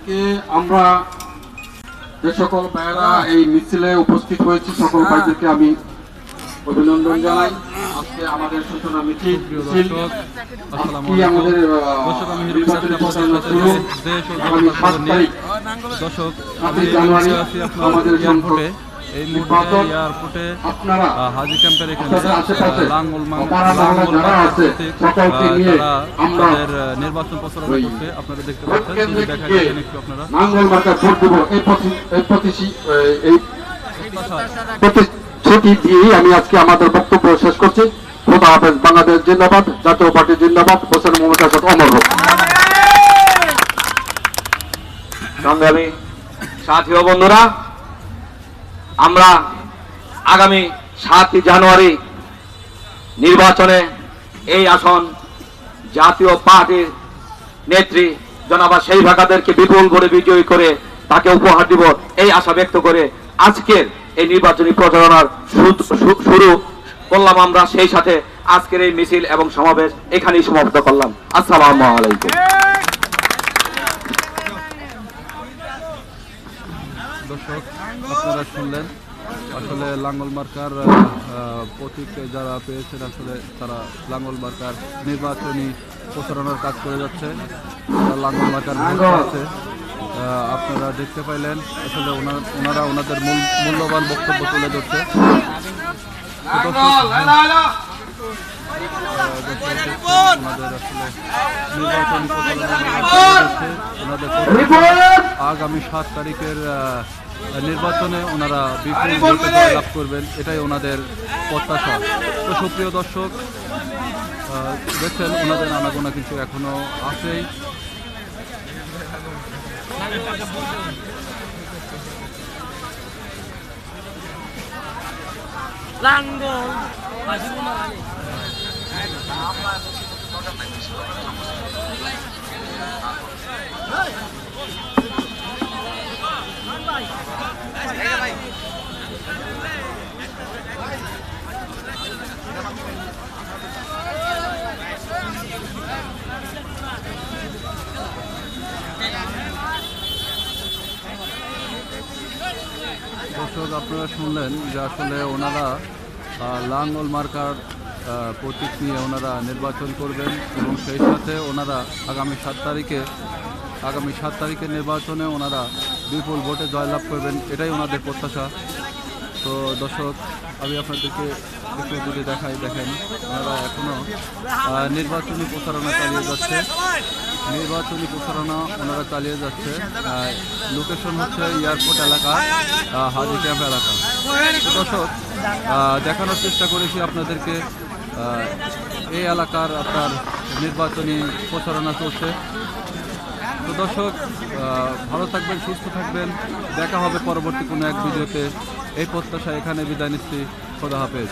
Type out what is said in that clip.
আজকে আমরা যে সকল ভাইয়েরা এই মিছিলে উপস্থিত হয়েছে সকল ভাইদেরকে আমি অভিনন্দন জানাই। আজকে আমাদের সূচনা মিছিল আমাদের দর্শক আমাদের এই মুহূর্তে এয়ারপোর্টে হাজি ক্যাম্পের এখানে আপনাদের আশেপাশে আহ, লাঙ্গল অপারা বাংলা লাঙ্গল যারা মার্কার আছে, কর্তৃক, সকলকে আহ, নিয়ে তারা তাদের নির্বাচন প্রচারণা করছে। আপনারা দেখতে পাচ্ছেন দেখা গিয়ে একটু আপনারা। নাঙ্গল মার্কা ভোট দেবো এই প্রতিশি- এই প্রতিশ্রুতি দিয়েই আমি আজকে আমাদের বক্তব্য শেষ করছি। খোদা হাফেজ বাংলাদেশ জিন্দাবাদ জাতীয় পার্টি জিন্দাবাদ। হোসেন মোহাম্মদ আসাদ অমর হোক। সংগ্রামী সাথী বন্ধুরা আমরা আগামী সাতই জানুয়ারি নির্বাচনে এই আসন জাতীয় পার্টির নেত্রী জনাবা সেই ভাগাদেরকে বিপুল করে বিজয়ী করে তাকে উপহার দিব এই আশা ব্যক্ত করে আজকের এই নির্বাচনী প্রচারণার শুরু করলাম আমরা। সেই সাথে আজকের এই মিছিল এবং সমাবেশ এখানেই সমাপ্ত করলাম। আসসালামু আলাইকুম। দর্শক আপনারা শুনলেন। আসলে লাঙ্গল মার্কার প্রতীক যারা পেয়েছেন আসলে তারা লাঙ্গল মার্কার নির্বাচনী প্রচারণার কাজ করে যাচ্ছে। লাঙ্গল মার্কার আছে। আপনারা দেখতে পাইলেন আসলে ওনার- ওনারা ওনাদের মূল মূল্যবান বক্তব্য তুলে ধরছে। ওনাদের আসলে নির্বাচনী আগামী সাত তারিখের নির্বাচনে ওনারা বিপুল ভোটে জয়লাভ করবেন এটাই ওনাদের প্রত্যাশা। তো সুপ্রিয় দর্শক দেখছেন ওনাদের আনাগোনা কিন্তু এখনও আছেই। দর্শক, আপনারা শুনলেন যে আসলে ওনারা লাঙ্গল মার্কার প্রতীক নিয়ে ওনারা নির্বাচন করবেন এবং সেই সাথে ওনারা আগামী সাত তারিখে, আগামী সাত তারিখের নির্বাচনে ওনারা বিপুল ভোটে জয়লাভ করবেন, এটাই ওনাদের প্রত্যাশা। তো দর্শক, আমি আপনাদেরকে একটু যদি দেখাই, দেখেন ওনারা এখনও নির্বাচনী প্রচারণা চালিয়ে যাচ্ছে। নির্বাচনী প্রচারণা ওনারা চালিয়ে যাচ্ছে। লোকেশন হচ্ছে এয়ারপোর্ট এলাকা হাজি ক্যাম্প এলাকা। দর্শক দেখানোর চেষ্টা করেছি আপনাদেরকে এই এলাকার আপনার নির্বাচনী প্রচারণা চলছে। তো দর্শক ভালো থাকবেন, সুস্থ থাকবেন। দেখা হবে পরবর্তী কোনো এক ভিডিওতে। এই প্রত্যাশা এখানে বিদায় নিচ্ছি। খোদা হাফেজ।